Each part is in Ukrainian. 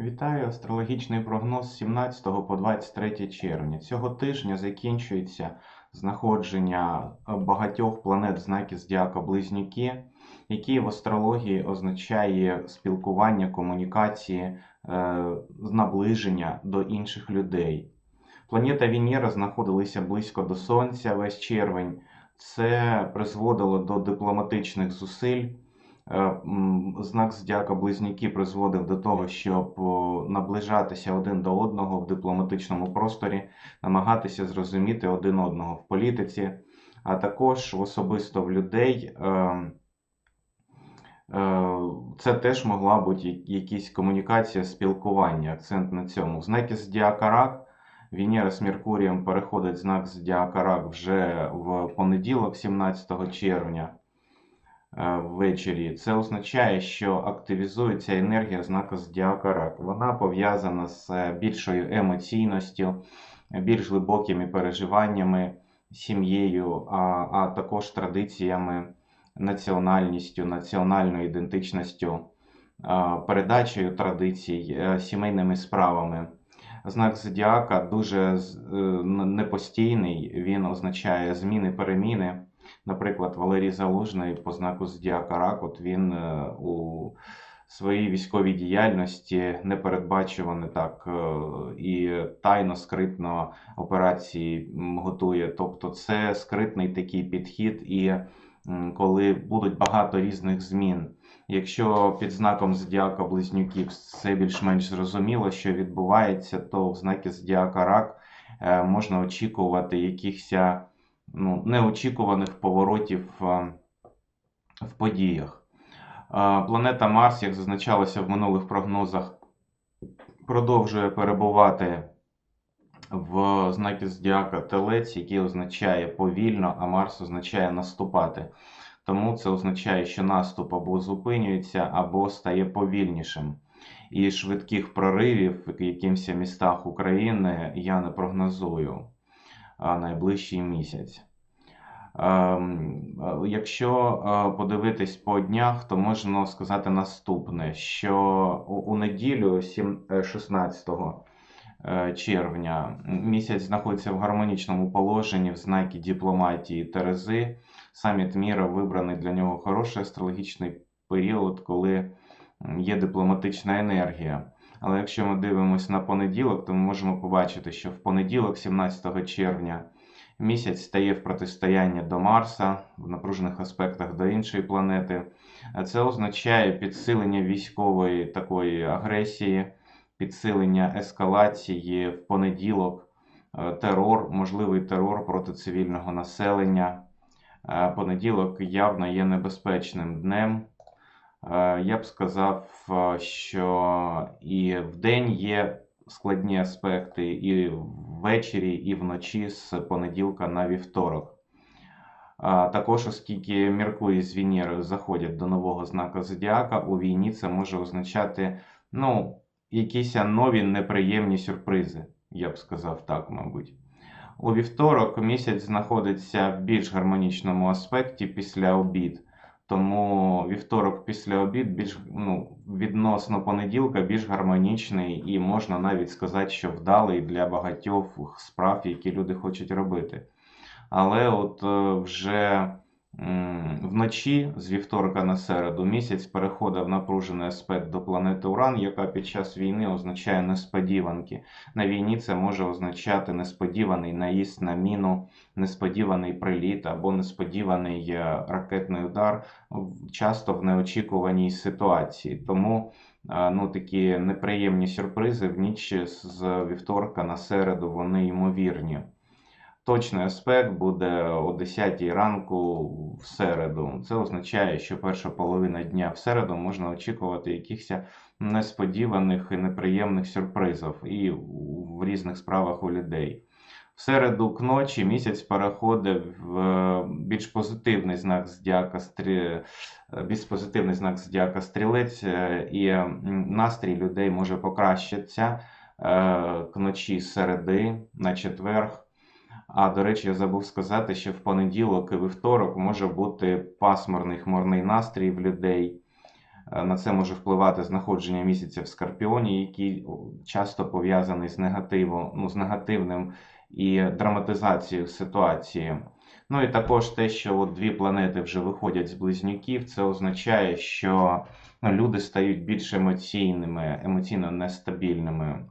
Вітаю! Астрологічний прогноз 17 по 23 червня. Цього тижня закінчується знаходження багатьох планет знаки Зодіака Близнюки, які в астрології означає спілкування, комунікації, е, наближення до інших людей. Планета Венера знаходилася близько до Сонця весь червень. Це призводило до дипломатичних зусиль. Е, Знак Зодіака Близнюки призводив до того, щоб наближатися один до одного в дипломатичному просторі, намагатися зрозуміти один одного в політиці, а також особисто в людей. е, е, Це теж могла бути якісь комунікація, спілкування, акцент на цьому. В знакі Зодіака Рак Венера з Меркурієм переходить знак Зодіака Рак вже в понеділок, 17 червня ввечері. Це означає, що активізується енергія знака Зодіака Рак. Вона пов'язана з е, більшою емоційністю, більш глибокими переживаннями, сім'єю, а, а також традиціями, національністю, національною ідентичністю, передачею традицій, е, сімейними справами. Знак Зодіака дуже е, непостійний, він означає зміни, переміни. Наприклад, Валерій Залужний по знаку Зодіака Рак, от він е, у своїй військовій діяльності непередбачувано так е, і тайно, скритно операції готує. Тобто це скритний такий підхід, і коли будуть багато різних змін. Якщо під знаком Зодіака Близнюків все більш-менш зрозуміло, що відбувається, то в знакі Зодіака Рак е, можна очікувати якихось ну, неочікуваних поворотів е, в подіях. Е, Планета Марс, як зазначалося в минулих прогнозах, продовжує перебувати в знакі Зодіака Телець, який означає повільно, а Марс означає наступати. Тому це означає, що наступ або зупинюється, або стає повільнішим. І швидких проривів в якимось містах України я не прогнозую найближчий місяць. Ем, е, Якщо е, подивитись по днях, то можна сказати наступне: що у- неділю, е, 16 е, червня, місяць знаходиться в гармонічному положенні в знакі дипломатії Терези. Саміт міра вибраний для нього хороший астрологічний період, коли є дипломатична енергія. Але якщо ми дивимося на понеділок, то ми можемо побачити, що в понеділок, 17 червня, Місяць стає в протистоянні до Марса в напружених аспектах до іншої планети. Це означає підсилення військової такої агресії, підсилення ескалації в понеділок, е, терор, можливий терор проти цивільного населення. Е, Понеділок явно є небезпечним днем. Е, Я б сказав, е, що і вдень є складні аспекти, і ввечері, і вночі з понеділка на вівторок. Також, оскільки Меркурій з Венерою заходять до нового знака Зодіака, у війні це може означати ну, якісь нові неприємні сюрпризи, я б сказав так, мабуть. У вівторок місяць знаходиться в більш гармонічному аспекті після обід. Тому вівторок після обід більш ну, відносно понеділка більш гармонічний і можна навіть сказати, що вдалий для багатьох справ, які люди хочуть робити. Але от е, вже вночі з вівторка на середу місяць переходить в напружений аспект до планети Уран, яка під час війни означає несподіванки. На війні це може означати несподіваний наїзд на міну, несподіваний приліт або несподіваний е, ракетний удар, часто в неочікуваній ситуації. Тому е, ну, такі неприємні сюрпризи в ніч з вівторка на середу вони ймовірні. Точний аспект буде о 10 ранку в середу. Це означає, що перша половина дня в середу можна очікувати якихось несподіваних і неприємних сюрпризів і в різних справах у людей. В середу к ночі місяць переходить в е, більш позитивний знак зодіака стрі... е, більш позитивний знак зодіака стрілець, е, і настрій людей може покращитися к ночі з середи на четверг. А до речі, я забув сказати, що в понеділок і вівторок може бути пасмурний хмурний настрій в людей. Е, На це може впливати знаходження місяця в Скорпіоні, який часто пов'язаний з негативом, ну, з негативним і драматизацією ситуації. Ну і також те, що от дві планети вже виходять з близнюків, це означає, що ну, люди стають більш емоційними, емоційно нестабільними.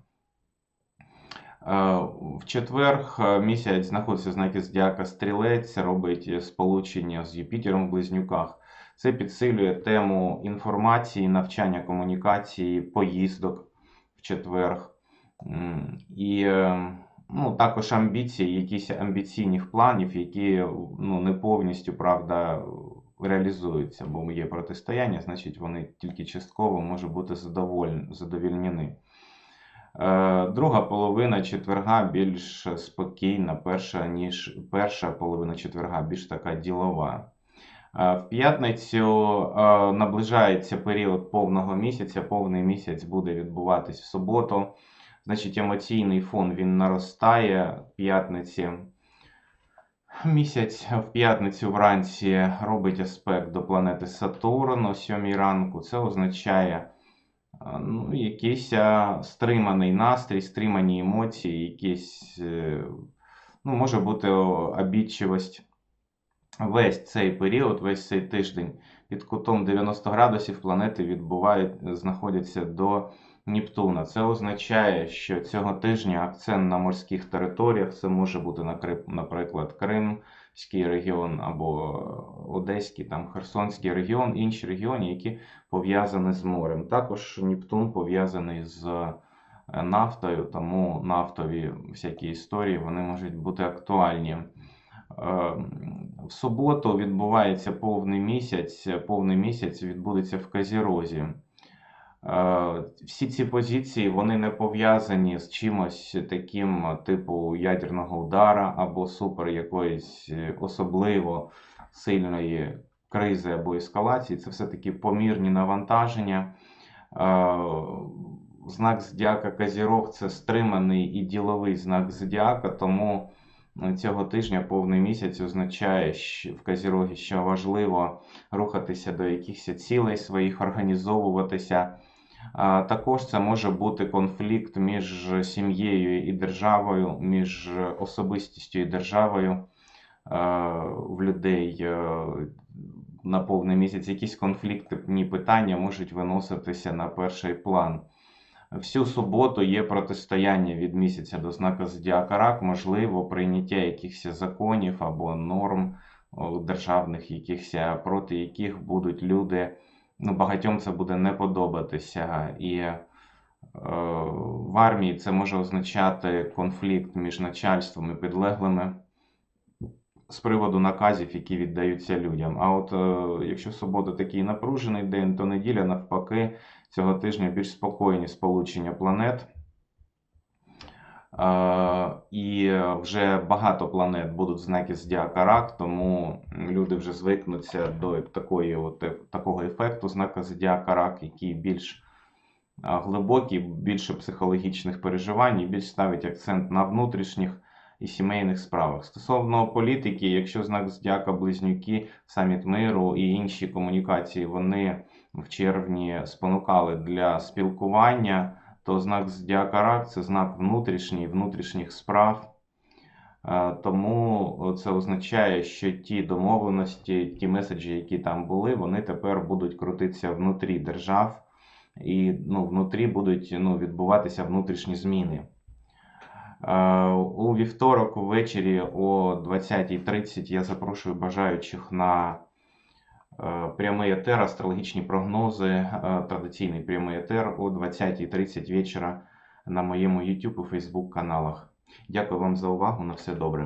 В четвер е, місяць знаходиться в знакі Зодіака Стрілець, робить сполучення з Юпітером в близнюках. Це підсилює тему інформації, навчання, комунікації, поїздок в четвер. І ну, також амбіції, якісь амбіційних планів, які ну, не повністю, правда, реалізуються, бо є протистояння, значить вони тільки частково можуть бути задоволь- задовільнені. Е, Друга половина четверга більш спокійна, перша, ніж перша половина четверга більш така ділова. Е, В п'ятницю е, наближається період повного місяця. Повний місяць буде відбуватись в суботу. Значить, емоційний фон він наростає в п'ятниці. Місяць в п'ятницю вранці робить аспект до планети Сатурн о 7 ранку. Це означає ну, якийсь стриманий настрій, стримані емоції, якісь, е, ну, може бути обідчивость. Весь цей період, весь цей тиждень під кутом 90 градусів планети відбувають, знаходяться до Нептуна. Це означає, що цього тижня акцент на морських територіях це може бути, наприклад, Кримський регіон або Одеський, там Херсонський регіон, інші регіони, які пов'язані з морем. Також Нептун пов'язаний з е, нафтою, тому нафтові всякі історії вони можуть бути актуальні. Е, В суботу відбувається повний місяць. Повний місяць відбудеться в Казірозі. Е, Всі ці позиції вони не пов'язані з чимось таким, типу ядерного удара або супер якоїсь е, особливо сильної кризи або ескалації. Це все-таки помірні навантаження. Е, Знак зодіака Казірог це стриманий і діловий знак зодіака, тому е, цього тижня повний місяць означає що в Казірогі, що важливо рухатися до якихось цілей своїх, організовуватися. Також це може бути конфлікт між сім'єю і державою, між особистістю і державою е, в людей е, на повний місяць. Якісь конфліктні питання можуть виноситися на перший план. Всю суботу є протистояння від місяця до знака Зодіака Рак, можливо, прийняття якихось законів або норм державних, якихось, проти яких будуть люди ну, багатьом це буде не подобатися. І е, в армії це може означати конфлікт між начальством і підлеглими з приводу наказів, які віддаються людям. А от е, якщо субота такий напружений день, то неділя навпаки цього тижня більш спокійні сполучення планет. Е, І вже багато планет будуть знаки Зодіака Рак, тому люди вже звикнуться до такої, от, е, такого ефекту знака Зодіака Рак, який більш глибокий, більше психологічних переживань і більш ставить акцент на внутрішніх і сімейних справах. Стосовно політики, якщо знак Зодіака Близнюки, саміт миру і інші комунікації вони в червні спонукали для спілкування то знак Зодіака Рак це знак внутрішній, внутрішніх справ. Е, Тому це означає, що ті домовленості, ті меседжі, які там були, вони тепер будуть крутитися внутрі держав, і ну, внутрі будуть ну, відбуватися внутрішні зміни. У вівторок ввечері о 20.30 я запрошую бажаючих на Е, Прямий етер, астрологічні прогнози, е, традиційний прямий етер о 20.30 вечора на моєму YouTube і Facebook каналах. Дякую вам за увагу. На все добре.